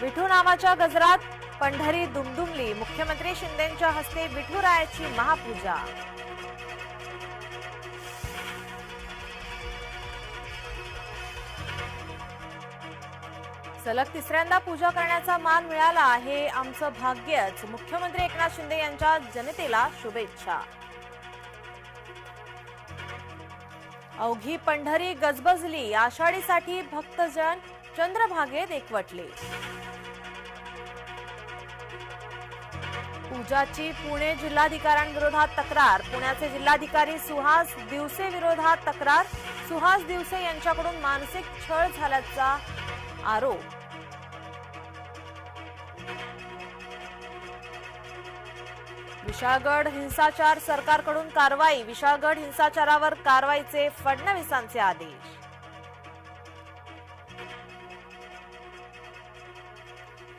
विठू नावाच्या गजरात पंढरी दुमदुमली. मुख्यमंत्री शिंदेंच्या हस्ते विठुरायाची महापूजा. सलग तिसऱ्यांदा पूजा करण्याचा मान मिळाला हे आमचं भाग्यच. मुख्यमंत्री एकनाथ शिंदे यांच्या जनतेला शुभेच्छा. अवघी पंढरी गजबजली. आषाढीसाठी भक्तजन चंद्रभागेत एकवटले. पूजाची पुणे जिल्हाधिकाऱ्यांविरोधात तक्रार. पुण्याचे जिल्हाधिकारी सुहास दिवसे विरोधात तक्रार. सुहास दिवसे यांच्याकडून मानसिक छळ झाल्याचा आरोप. विशाळगड हिंसाचार सरकारकडून कारवाई. विशाळगड हिंसाचारावर कारवाईचे फडणवीसांचे आदेश.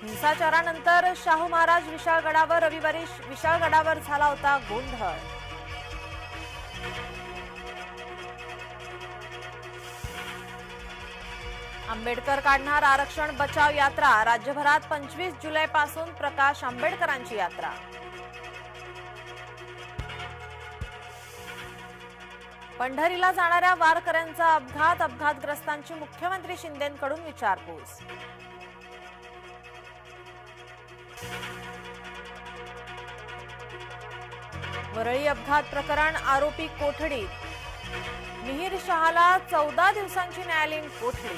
हिंसाचारानंतर शाहू महाराज विशाळगडावर रविवारी विशाळगडावर झाला होता गोंधळ. आंबेडकर काढणार आरक्षण बचाव यात्रा. राज्यभरात पंचवीस जुलैपासून प्रकाश आंबेडकरांची यात्रा. पंढरीला जाणाऱ्या वारकऱ्यांचा अपघात अपघातग्रस्तांची मुख्यमंत्री शिंदेकडून विचारपूस. वरळी अपघात प्रकरण आरोपी कोठडीत मिहीर शहाला चौदा दिवसांची न्यायालयीन कोठडी.